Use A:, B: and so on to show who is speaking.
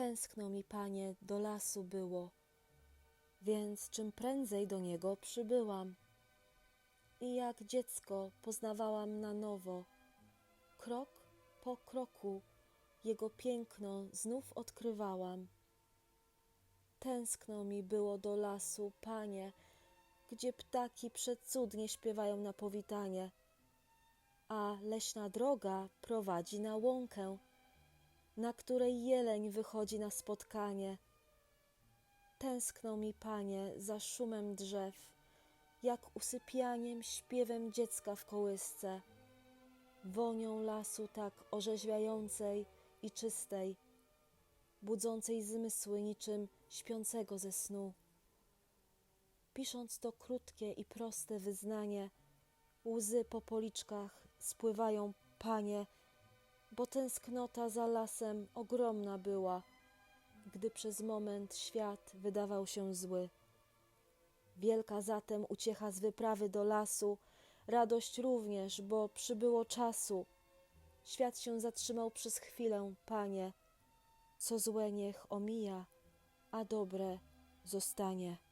A: Tęskno mi, panie, do lasu było, więc czym prędzej do niego przybyłam. I jak dziecko poznawałam na nowo, krok po kroku jego piękno znów odkrywałam. Tęskno mi było do lasu, panie, gdzie ptaki przecudnie śpiewają na powitanie, a leśna droga prowadzi na łąkę, na której jeleń wychodzi na spotkanie. Tęskno mi, panie, za szumem drzew, jak usypianiem, śpiewem dziecka w kołysce, wonią lasu tak orzeźwiającej i czystej, budzącej zmysły niczym śpiącego ze snu. Pisząc to krótkie i proste wyznanie, łzy po policzkach spływają, panie, bo tęsknota za lasem ogromna była, gdy przez moment świat wydawał się zły. Wielka zatem uciecha z wyprawy do lasu, radość również, bo przybyło czasu. Świat się zatrzymał przez chwilę, panie. Co złe niech omija, a dobre zostanie.